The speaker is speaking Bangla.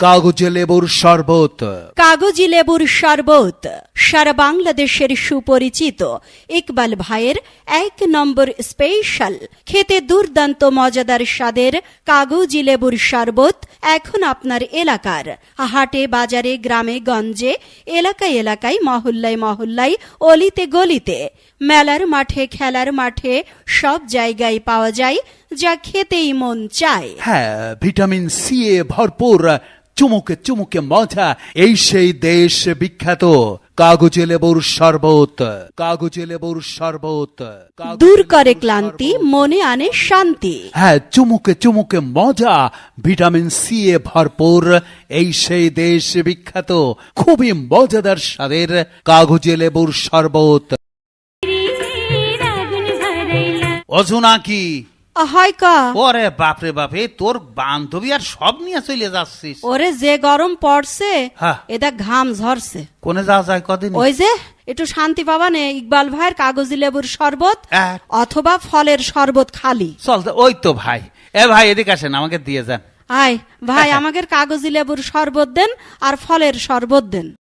কাগজে লেবুর শরবত। কাগজি লেবুর শরবত, সারা বাংলাদেশের সুপরিচিত ইকবাল ভাইয়ের এক নম্বর স্পেশাল খেতে দুর্দান্ত মজাদার স্বাদের কাগজি লেবুর শরবত এখন আপনার এলাকার। হাটে, বাজারে, গ্রামে, গঞ্জে, এলাকায় এলাকায়, মহল্লায় মহল্লায়, অলিতে গলিতে। মেলার মাঠে, খেলার মাঠে সব জায়গায় পাওয়া যায় যা খেতেই মন চায়। হ্যাঁ ভিটামিন সি এ ভরপুর চুমুকে চুমুকে মজা এই সেই দেশ বিখ্যাত। কাগজে লেবুর শরবত কাগজে লেবুর শরবত দূর করে ক্লান্তি মনে আনে শান্তি। হ্যাঁ চুমুকে চুমুকে মজা ভিটামিন সি এ ভরপুর এই সেই দেশ বিখ্যাত। খুবই মজাদার স্বাদের কাগজে লেবুর শরবত। অজুনা কি? হয় ক? ওরে বাপরে বাপে তোর বান্ধবী আর সব নিয়ে চলে যাচ্ছিস। ওরে যে গরম পড়ছে হ্যাঁ। এটা ঘাম ঝরছে। কোনে যাওয়া যায় কদিন? ওই যে একটু শান্তি পাবা নে ইকবাল ভাইয়ের কাগজি লেবুর শরবত হ্যাঁ। অথবা ফলের শরবত খালি। চল তো, ওই তো ভাই। এ ভাই এদিকে আসেন আমাকে দিয়ে যান। আয় ভাই আমাকে কাগজি লেবুর শরবত দেন আর ফলের শরবত দেন।